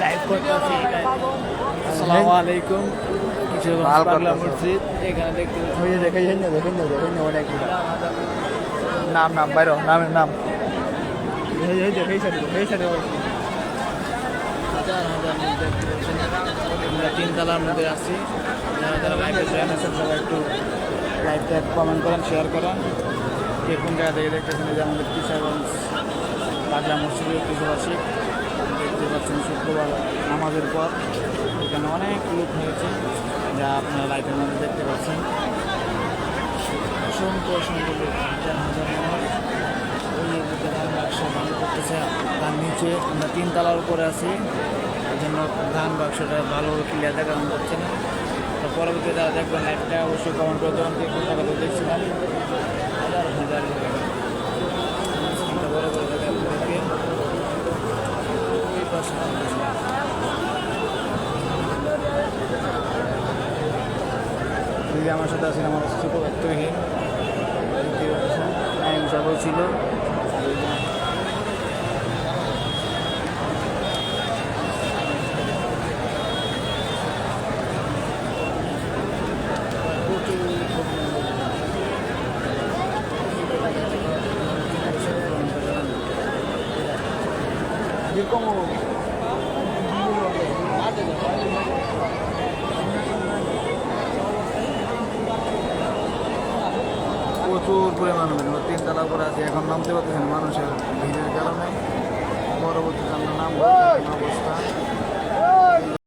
Live করতেছি আসসালামু আলাইকুম। বাংলা মসজিদ। এখানে দেখতে পাচ্ছি। ওই যে দেখেছেন না দেখেন না দেখেন না অনেক নাম নাম বাইরো নামের নাম। তিনতলার মধ্যে আছি। যারা যারা লাইভে জয়েন আছেন সবাই একটু লাইভটা কমেন্ট করেন শেয়ার করেন। কে কোন জায়গা থেকে দেখতেছেন যে আমাদের বাগলা মসজিদের কৃষবাসী দেখতে পাচ্ছেন শুক্রবার নামাজের পর। এখানে অনেক লোক হয়েছে যা আপনারা লাইভের মধ্যে দেখতে পাচ্ছেন। অসংখ্য অসংখ্য লোক, হাজার হাজার মানুষ। ওই ধান বাক্স দান করতেছে তার নিচে আমরা তিনতলার উপরে আছি। এই জন্য ধান বাক্সটা ভালো ক্লিয়ার দেখানো যাচ্ছে না। তো পরবর্তী যারা দেখবেন লাইভটা অবশ্যই কমেন্ট করে দেবেন কে কোন জায়গাতে দেখছিলাম। যে আমার সাথে আছেন আমার ছোটো তৈরি সাহেবও ছিল। প্রচুর পরিমাণ মানুষ তিনতলা করে আছে, এখন নামতে পারতেছেন মানুষের ভিড়ের কারণে। পরবর্তীতে আমরা নামবো অবস্থা